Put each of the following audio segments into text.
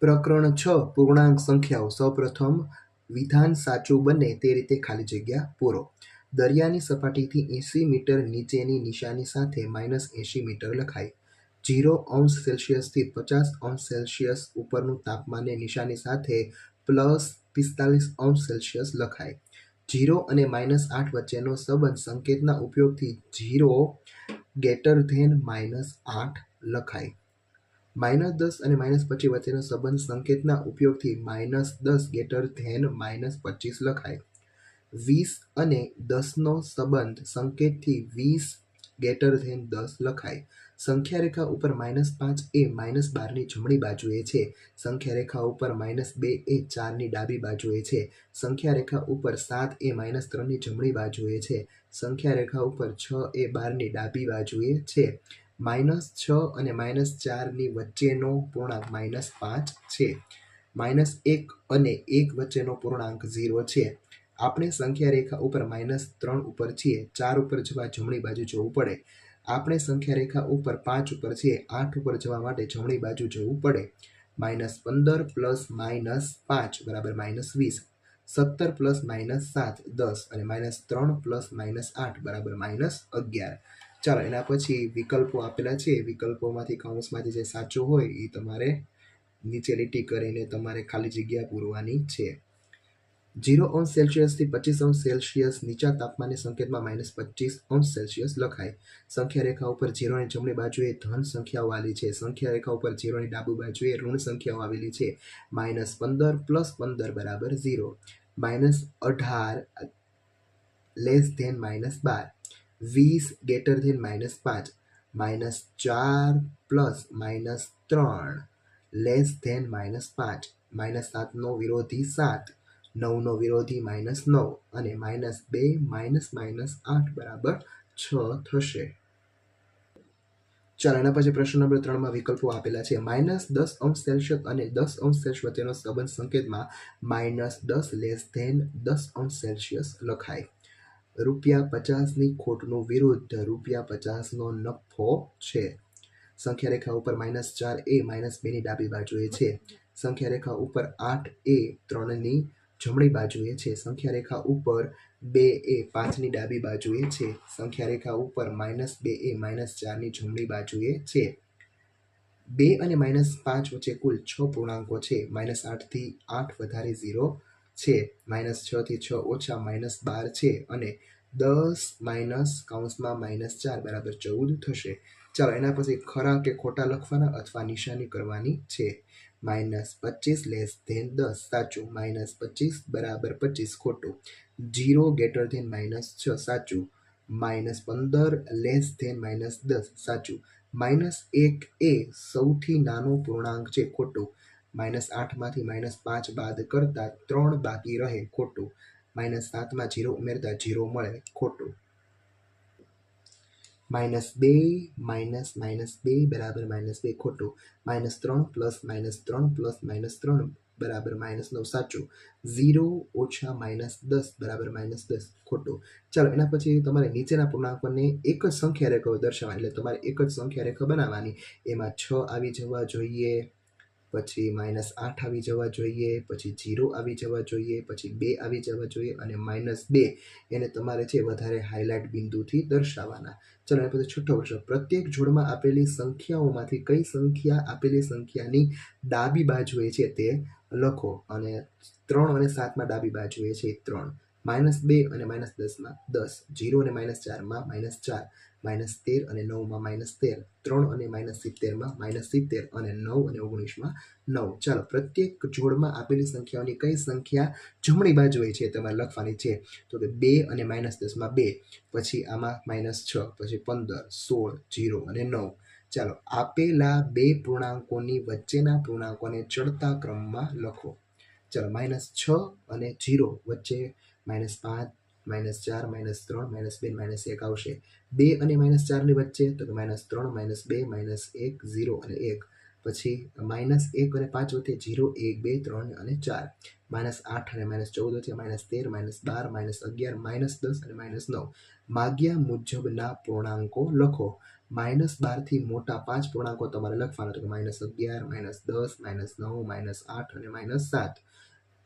પ્રકરણ છ, પૂર્ણાંક સંખ્યાઓ. સૌપ્રથમ, વિધાન સાચું બને તે રીતે ખાલી જગ્યા પૂરો. દરિયાની સપાટીથી એંસી મીટર નીચેની નિશાની સાથે માઇનસ એંસી મીટર લખાય. જીરો અંશ સેલ્સિયસથી પચાસ અંશ સેલ્સિયસ ઉપરનું તાપમાનને નિશાની સાથે પ્લસ પિસ્તાલીસ અંશ સેલ્સિયસ લખાય. જીરો અને માઇનસ આઠ વચ્ચેનો સંબંધ સંકેતના ઉપયોગથી જીરો ગેટર ધેન માઇનસ આઠ લખાય. માઇનસ દસ અને માઇનસ પચીસ વચ્ચેનો સંબંધ સંકેતના ઉપયોગથી માઇનસ દસ ગેટર ધેન માઇનસ પચીસ લખાય. વીસ અને દસનો સંબંધ સંકેતથી વીસ ગેટર ધેન દસ લખાય. સંખ્યા રેખા ઉપર માઇનસ પાંચ એ માઇનસ બારની જમણી બાજુએ છે. સંખ્યા રેખા ઉપર માઇનસ બે એ ચારની ડાબી બાજુએ છે. સંખ્યા રેખા ઉપર સાત એ માઇનસ ત્રણની જમણી બાજુએ છે. સંખ્યા રેખા ઉપર છ એ બારની ડાબી બાજુએ છે. માઇનસ છ અને માઇનસ ચારની વચ્ચેનો પૂર્ણાંક માઇનસ પાંચ છે. માઇનસ એક અને એક વચ્ચેનો પૂર્ણાંક ઝીરો છે. આપણે સંખ્યા રેખા ઉપર માઇનસ ત્રણ ઉપર છીએ, ચાર ઉપર જવા જમણી બાજુ જવું પડે. આપણે સંખ્યા રેખા ઉપર પાંચ ઉપર છીએ, આઠ ઉપર જવા માટે જમણી બાજુ જવું પડે. માઇનસ પંદર પ્લસ માઇનસ પાંચ બરાબર માઇનસ વીસ. સત્તર પ્લસ માઇનસ સાત દસ અને માઇનસ ત્રણ પ્લસ માઇનસ આઠ બરાબર માઇનસ અગિયાર. ચાલો, એના પછી વિકલ્પો આપેલા છે. વિકલ્પોમાંથી કૌંસમાંથી જે સાચું હોય એ તમારે નીચે લીટી કરીને તમારે ખાલી જગ્યા પૂરવાની છે. જીરો અંશ સેલ્સિયસથી પચીસ અંશ સેલ્સિયસ નીચા તાપમાને સંકેતમાં માઇનસ પચીસ અંશ સેલ્સિયસ લખાય. સંખ્યા રેખા ઉપર જીરોની જમણી બાજુએ ધન સંખ્યાઓ આવેલી છે. સંખ્યા રેખા ઉપર જીરોની ડાબી બાજુએ ઋણ સંખ્યાઓ આવેલી છે. માઇનસ પંદર પ્લસ પંદર બરાબર ઝીરો. માઇનસ અઢાર લેસ ધેન માઇનસ બાર. વીસ ગેટર ધેન માઇનસ પાંચ માઇનસ ચાર પ્લસ માઇનસ ત્રણ લેસ ધેન માઇનસ પાંચ માઇનસ સાતનો વિરોધી સાત નવનો વિરોધી માઇનસ નવ અને માઇનસ બે માઇનસ માઇનસ આઠ બરાબર છ થશે. ચાલો, એના પછી પ્રશ્ન નંબર ત્રણમાં વિકલ્પો આપેલા છે. માઇનસ દસ અંશ સેલ્સિયસ અને દસ અંશ સેલ્સિયસ વચ્ચેનો સંબંધ સંકેતમાં માઇનસ દસ લેસ ધેન દસ અંશ સેલ્સિયસ લખાય. રૂપિયા પચાસની ખોટનું વિરુદ્ધ રૂપિયા પચાસનો નફો છે. સંખ્યા રેખા ઉપર માઇનસ ચાર એ માઇનસ બેની ડાબી બાજુએ છે. સંખ્યા રેખા ઉપર આઠ એ ત્રણની જમણી બાજુએ છે. સંખ્યા રેખા ઉપર બે એ પાંચની ડાબી બાજુએ છે. સંખ્યા રેખા ઉપર માઇનસ બે એ માઇનસ ચારની જમણી બાજુએ છે. બે અને માઇનસ પાંચ વચ્ચે કુલ છ પૂર્ણાંકો છે. માઇનસ આઠથી આઠ વધારે ઝીરો છે. માઇનસ છથી છ ઓછા માઇનસ બાર છે અને દસ માઇનસ કાઉન્સમાં માઇનસ ચાર બરાબર ચૌદ થશે. ચાલો, એના પછી ખરા કે ખોટા લખવાના અથવા નિશાની કરવાની છે. માઇનસ પચીસ લેસ ધેન દસ. સાચું. માઇનસ પચીસ બરાબર પચીસ. ખોટું. જીરો ગેટર ધેન માઇનસ છ. સાચું. માઇનસ પંદર લેસ ધેન માઇનસ દસ. સાચું. માઇનસ એક એ સૌથી નાનો પૂર્ણાંક છે. ખોટું. માઇનસ આઠમાંથી માઇનસ પાંચ બાદ કરતા ત્રણ બાકી રહે ખોટું. માઇનસ સાતમાં જીરો ઉમેરતા જીરો મળે ખોટું. માઇનસ બે, માઇનસ માઇનસ બે બરાબર માઇનસ બે ખોટું. માઇનસ ત્રણ પ્લસ માઇનસ ત્રણ પ્લસ માઇનસ ત્રણ બરાબર માઇનસ નવ સાચું. ઝીરો ઓછા માઇનસ દસ બરાબર માઇનસ દસ ખોટું. ચાલો, એના પછી તમારે નીચેના પૂર્ણાંકોને એક જ સંખ્યા રેખાઓ દર્શાવવાની, એટલે તમારે એક જ સંખ્યા રેખા બનાવવાની. એમાં છ આવી જવા જોઈએ. પછી માઇનસ આઠ આવી જવા જોઈએ, પછી જીરો આવી જવા જોઈએ, પછી બે આવી જવા જોઈએ અને માઇનસ બે એને તમારે છે વધારે હાઇલાઇટ બિંદુથી દર્શાવવાના. ચલો, એના પછી છઠ્ઠો પ્રશ્ન. પ્રત્યેક જોડમાં આપેલી સંખ્યાઓમાંથી કઈ સંખ્યા આપેલી સંખ્યાની ડાબી બાજુએ છે તે લખો અને ત્રણ અને સાતમાં ડાબી બાજુએ છે ત્રણ. માઇનસ બે અને માઇનસ દસમાં દસ. જીરો અને માઇનસ ચારમાં માઇનસ ચાર. માઇનસ તેર અને નવમાં માઇનસ તેર. ત્રણ અને માઇનસ સિત્તેરમાં માઇનસ સિત્તેર અને નવ અને ઓગણીસમાં નવ. ચાલો, પ્રત્યેક જોડમાં આપેલી સંખ્યાઓની કઈ સંખ્યા જમણી બાજુએ છે તમારે લખવાની છે? તો કે બે અને માઇનસ દસમાં બે. પછી આમાં માઇનસ છ, પછી પંદર, સોળ, જીરો અને નવ. ચાલો, આપેલા બે પૂર્ણાંકોની વચ્ચેના પૂર્ણાંકોને ચડતા ક્રમમાં લખો. ચાલો, માઇનસ છ અને જીરો વચ્ચે માઇનસ પાંચ માઇનસ ચાર, માઇનસ ત્રણ, માઇનસ બે, માઇનસ એક આવશે. બે અને માઇનસ ચારની વચ્ચે તો કે માઇનસ ત્રણ, માઇનસ બે, માઇનસ એક, ઝીરો અને એક. પછી માઇનસ એક અને પાંચ વચ્ચે ઝીરો, એક, બે, ત્રણ અને ચાર. માઇનસ આઠ અને માઇનસ ચૌદ વચ્ચે માઇનસ તેર, માઇનસ બાર, માઇનસ અગિયાર, માઇનસ દસ અને માઇનસ નવ. માગ્યા મુજબના પૂર્ણાંકો લખો. માઇનસ બારથી મોટા પાંચ પૂર્ણાંકો તમારે લખવાના તો કે માઇનસ અગિયાર, માઇનસ દસ, માઇનસ નવ, માઇનસ આઠ અને માઇનસ સાત.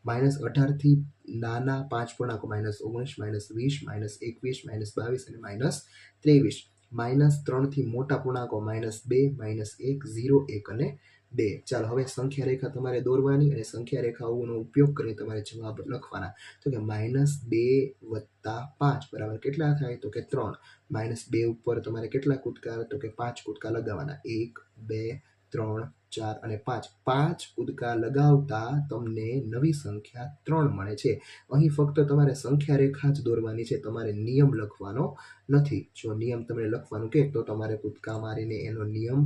માઇનસ અઢારથી નાના પાંચ પૂર્ણાંકો માઇનસ ઓગણીસ, માઇનસ વીસ, માઇનસ એકવીસ, માઇનસ બાવીસ અને માઇનસ ત્રેવીસ. માઇનસ ત્રણથી મોટા પૂર્ણાંકો માઇનસ બે, માઇનસ એક, ઝીરો, એક અને બે. ચાલો, હવે સંખ્યા રેખા તમારે દોરવાની અને સંખ્યા રેખાઓનો ઉપયોગ કરીને તમારે જવાબ લખવાના. તો કે માઇનસ બે વત્તા પાંચ. બરાબર કેટલા થાય? તો કે ત્રણ. માઇનસ બે ઉપર તમારે કેટલા કૂદકા? તો કે પાંચ કૂદકા લગાવવાના. એક, બે ત્રણ, ચાર અને પાંચ. પાંચ કૂદકા લગાવતા તમને નવી સંખ્યા ત્રણ મળે છે. અહીં ફક્ત તમારે સંખ્યા રેખા જ દોરવાની છે. તમારે નિયમ લખવાનો નથી. જો નિયમ તમને લખવાનું કે તો તમારે કૂદકા મારીને એનો નિયમ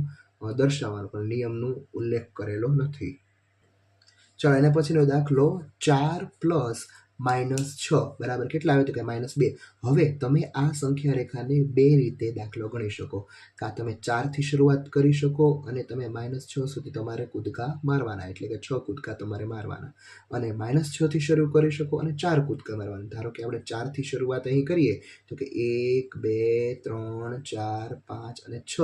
દર્શાવવાનો. પણ નિયમનું ઉલ્લેખ કરેલો નથી. ચાલો, એના પછીનો દાખલો ચાર પ્લસ માઇનસ છ, બરાબર? કેટલા આવે તો કે માઇનસ બે? હવે તમે આ સંખ્યા રેખાને બે રીતે દાખલો ગણી શકો. કાં તમે ચારથી શરૂઆત કરી શકો અને તમે માઇનસ છ સુધી તમારે કૂદકા મારવાના, એટલે કે છ કૂદકા તમારે મારવાના. અને માઇનસ છથી શરૂ કરી શકો અને ચાર કૂદકા મારવાના. ધારો કે આપણે ચારથી શરૂઆત અહીં કરીએ, તો કે એક, બે, ત્રણ, ચાર, પાંચ અને છ,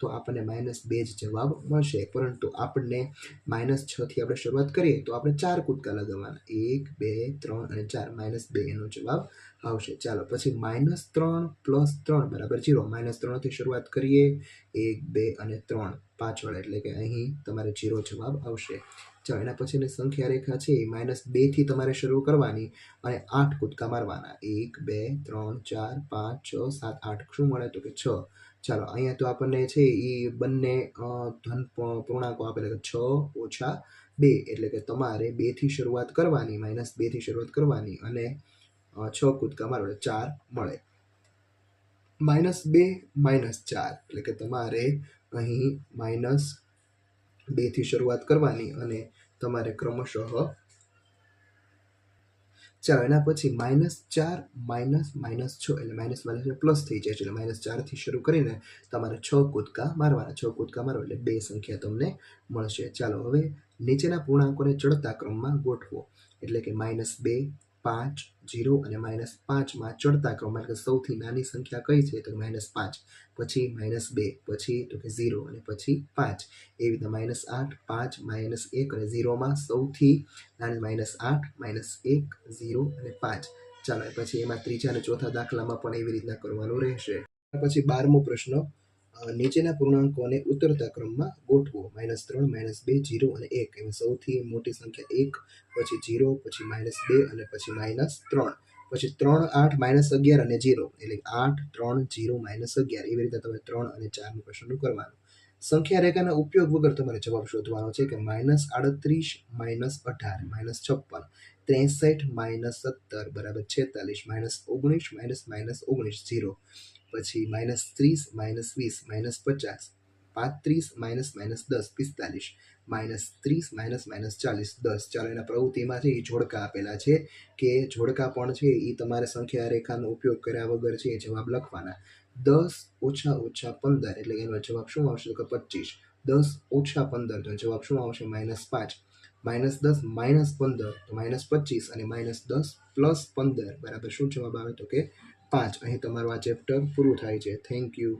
તો આપણને માઇનસ બે જ જવાબ મળશે. પરંતુ આપણને માઇનસ છથી આપણે શરૂઆત કરીએ, તો આપણે ચાર કૂદકા લગાવવાના. એક, બે, ત્રણ અને ચાર માઇનસ બે એનો જવાબ આવશે. ચાલો, પછી માઇનસ ત્રણ પ્લસ ત્રણ બરાબર જીરો. માઇનસ ત્રણથી શરૂઆત કરીએ. એક, બે અને ત્રણ પાછળ. એટલે કે અહીં તમારે જીરો જવાબ આવશે. ચાલો, એના પછીની સંખ્યા રેખા છે. એ માઇનસ બેથી તમારે શરૂ કરવાની અને આઠ કૂદકા મારવાના. એક, બે, ત્રણ, ચાર, પાંચ, છ, સાત, આઠ. શું મળે તો કે છ? ચાલો, અહીંયા તો આપણને છે એ બંને ધન પૂર્ણાંકો આપેલા છ ઓછા બે એટલે કે તમારે બેથી શરૂઆત કરવાની માઇનસ બેથી શરૂઆત કરવાની અને છ કૂદકા મારો ચાર મળે. માઇનસ બે માઇનસ ચાર એટલે કે તમારે અહીં માઇનસ બેથી શરૂઆત કરવાની અને તમારે ક્રમશઃ ચાલો એના પછી માઇનસ ચાર માઇનસ માઇનસ છ એટલે માઇનસ માઇનસ પ્લસ થઈ જાય છે. એટલે માઇનસ ચારથી શરૂ કરીને તમારે છ કૂદકા મારવાના. છ કૂદકા મારો એટલે બે સંખ્યા તમને મળશે. ચાલો હવે નીચેના પૂર્ણાંકોને ચડતા ક્રમમાં ગોઠવો. એટલે કે માઇનસ બે પાંચ, જીરો અને માઇનસ પાંચમાં ચડતા ક્રમ એટલે સૌથી નાની સંખ્યા કઈ છે? તો માઇનસ પાંચ, પછી માઇનસ બે, પછી તો કે ઝીરો અને પછી પાંચ. એવી રીતે માઇનસ આઠ, પાંચ, માઇનસ એક અને ઝીરોમાં સૌથી નાની માઇનસ આઠ, માઇનસ એક ઝીરો અને પાંચ. ચાલો પછી એમાં ત્રીજા અને ચોથા દાખલામાં પણ એવી રીતના કરવાનું રહેશે. પછી બારમો પ્રશ્ન નીચેના પૂર્ણાંકોને ઉતરતા ક્રમમાં ગોઠવો. માઇનસ ત્રણ, માઇનસ બે, જીરો અને એક. એમ સૌથી મોટી સંખ્યા એક, પછી જીરો, પછી માઇનસ બે અને પછી માઇનસ ત્રણ. પછી ત્રણ, આઠ, માઇનસ અગિયાર અને જીરો. એટલે આઠ, ત્રણ, જીરો, માઇનસ અગિયાર. એવી રીતે તમે ત્રણ અને ચારનું પ્રશ્નનું કરવાનું. સંખ્યા રેખાના ઉપયોગ વગર તમારે જવાબ શોધવાનો છે કે માઇનસ આડત્રીસ, માઇનસ અઢાર, માઇનસ છપ્પન, ત્રેસઠ, માઇનસ સત્તર, બરાબર છેતાલીસ, માઇનસ ઓગણીસ, માઇનસ માઇનસ ઓગણીસ, જીરો. પછી માઇનસ ત્રીસ, માઇનસ વીસ, માઇનસ પચાસ, પાંત્રીસ, માઇનસ માઇનસ દસ, પિસ્તાલીસ, માઇનસ ત્રીસ, માઇનસ માઇનસ ચાલીસ, દસ. ચાલો એના પ્રવૃત્તિમાં છે એ જોડકા આપેલા છે કે જોડકા પણ છે એ તમારે સંખ્યા રેખાનો ઉપયોગ કર્યા વગર છે એ જવાબ લખવાના. દસ ઓછા ઓછા પંદર, એટલે એનો જવાબ શું આવશે? તો કે પચીસ. દસ ઓછા પંદર, તો જવાબ શું આવશે? માઇનસ પાંચ. માઇનસ દસ, માઇનસ પંદર, તો માઇનસ પચીસ અને માઇનસ દસ પ્લસ પંદર. બરાબર, શું જવાબ આવે? તો કે પાંચ. અહીં તમારું આ ચેપ્ટર પૂરું થાય છે. Thank you